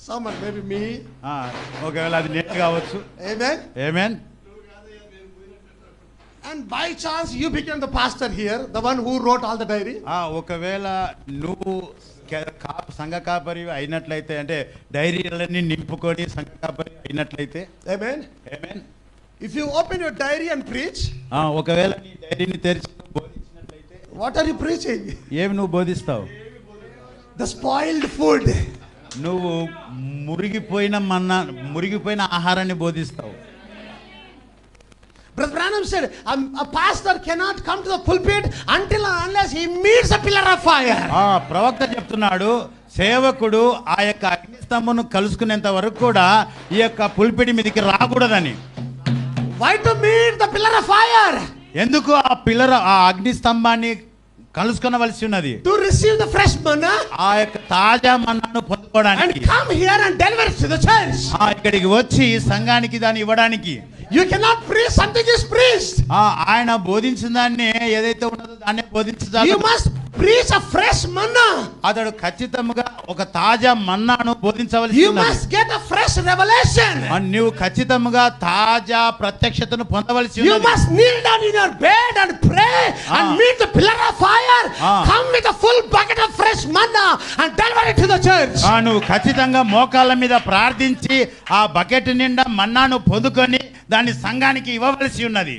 Someone, maybe me. ఆ, ఒకవేళ అది నేను కావచ్చు Amen. Amen And by chance you became the pastor here, the one who wrote all the diary. ఆ, ఒకవేళ నువ్వు కే- కా- సంఘ కాపరి అయినట్లయితే అంటే డైరీలన్నీ నింపుకొని సంఘ కాపరి అయినట్లయితే Amen. Amen If you open your diary and preach, ఆ, ఒకవేళ నీ డైరీని తెరిచి నువ్వు బోధించినట్లయితే what are you preaching? ఏమి నువ్వు బోధిస్తావు The spoiled food. నువ్వు మురిగిపోయిన మన్న మురిగిపోయిన ఆహారాన్ని బోధిస్తావు. ప్రవక్త చెప్తున్నాడు సేవకుడు ఆ యొక్క అగ్నిస్తంభను కలుసుకునేంత వరకు కూడా ఈ యొక్క పుల్పిడి మీదకి రాకూడదని. ఎందుకు ఆ పిల్లర ఆ అగ్నిస్తంభాన్ని కలుసుకోవలసి ఉన్నది. To receive the fresh manna ఆ యొక్క తాజా మన్నాను పొందుకోవడానికి and come here and deliver to the church ఆ ఇక్కడికి వచ్చి సంఘానికి దాని ఇవ్వడానికి. You can not preach something is preached ఆ ఆయన బోధించిన దాన్ని ఏదైతే ఉన్నదో దాన్నే బోధించాలి you must preach a fresh manna అతడు ఖచ్చితంగా ఒక తాజా మన్నాను బోధించవలసి you must get a fresh revelation and నీవు ఖచ్చితంగా తాజా ప్రత్యక్షతను పొందవలసి ఉంది you must kneel down in your bed and pray and meet the pillar of come with a full bucket of fresh manna and deliver it to the church ఆ నువ్వు ఖచ్చితంగా మోకాళ్ళ మీద ప్రార్థించి ఆ బకెట్ నిండా మన్నాను పొందుకొని దాన్ని సంఘానికి ఇవ్వవలసి ఉన్నది.